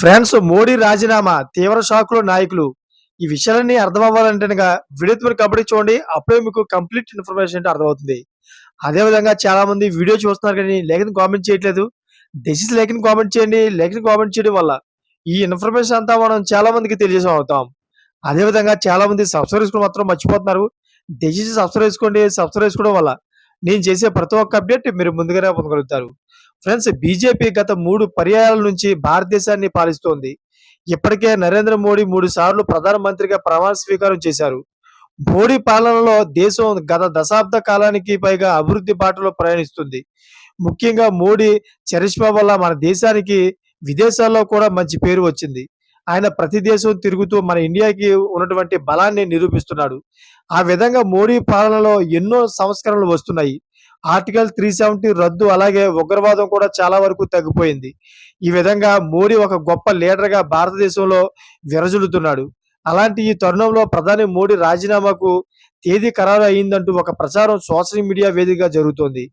France Modi రాజీనామా తీవ్ర షాకులో నాయకులు. ఈ విషయాలన్నీ అర్థం అవ్వాలంటే వీడియో మీరు కబడ్డీ చూడండి అప్పుడే మీకు కంప్లీట్ ఇన్ఫర్మేషన్ అంటే అర్థమవుతుంది. అదేవిధంగా చాలా మంది వీడియో చూస్తున్నారు కానీ లేఖని కామెంట్ చేయట్లేదు. డిసీజ్ లేఖని కామెంట్ చేయండి లేఖని కామెంట్ చేయడం వల్ల ఈ ఇన్ఫర్మేషన్ అంతా మనం చాలా మందికి తెలియజేసం అవుతాం. అదే విధంగా చాలా మంది సబ్స్క్రైబ్ చేసుకోవడం మాత్రం మర్చిపోతున్నారు. డిసీజ్ సబ్స్క్రైబ్ చేసుకోండి సబ్స్క్రైబ్ చేసుకోవడం వల్ల నేను చేసే ప్రతి ఒక్క అప్డేట్ మీరు ముందుగానే పొందగలుగుతారు. ఫ్రెండ్స్ బీజేపీ గత మూడు పర్యాయాల నుంచి భారతదేశాన్ని పాలిస్తోంది. ఇప్పటికే నరేంద్ర మోడీ మూడు సార్లు ప్రధానమంత్రిగా ప్రమాణ స్వీకారం చేశారు. మోడీ పాలనలో దేశం గత దశాబ్ద కాలానికి పైగా అభివృద్ధి బాటలో ప్రయాణిస్తుంది. ముఖ్యంగా మోడీ చరిష్మా వల్ల మన దేశానికి విదేశాల్లో కూడా మంచి పేరు వచ్చింది. ఆయన ప్రతి దేశం తిరుగుతూ మన ఇండియాకి ఉన్నటువంటి బలాన్ని నిరూపిస్తున్నాడు. ఆ విధంగా మోడీ పాలనలో ఎన్నో సంస్కరణలు వస్తున్నాయి. ఆర్టికల్ త్రీ సెవెంటీ రద్దు అలాగే ఉగ్రవాదం కూడా చాలా వరకు తగ్గిపోయింది. ఈ విధంగా మోడీ ఒక గొప్ప లీడర్గా భారతదేశంలో విరజులుతున్నాడు. అలాంటి ఈ తరుణంలో ప్రధాని మోడీ రాజీనామాకు తేదీ ఖరారు అయిందంటూ ఒక ప్రచారం సోషల్ మీడియా వేదికగా జరుగుతోంది.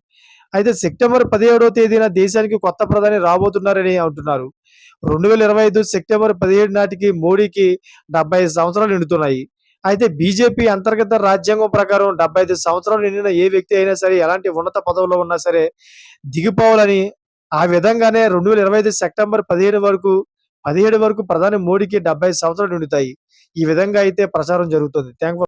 అయితే సెప్టెంబర్ పదిహేడవ తేదీన దేశానికి కొత్త ప్రధాని రాబోతున్నారని అంటున్నారు. రెండు వేల ఇరవై ఐదు సెప్టెంబర్ పదిహేడు నాటికి మోడీకి డెబ్బై ఐదు సంవత్సరాలు నిండుతున్నాయి. అయితే బీజేపీ అంతర్గత రాజ్యాంగం ప్రకారం డెబ్బై ఐదు సంవత్సరాలు నిండిన ఏ వ్యక్తి అయినా సరే ఎలాంటి ఉన్నత పదవుల్లో ఉన్నా సరే దిగిపోవాలని ఆ విధంగానే రెండు వేల ఇరవై ఐదు సెప్టెంబర్ పదిహేడు వరకు పదిహేడు వరకు ప్రధాని మోడీకి డెబ్బై సంవత్సరాలు నిండుతాయి. ఈ విధంగా అయితే ప్రచారం జరుగుతుంది. థ్యాంక్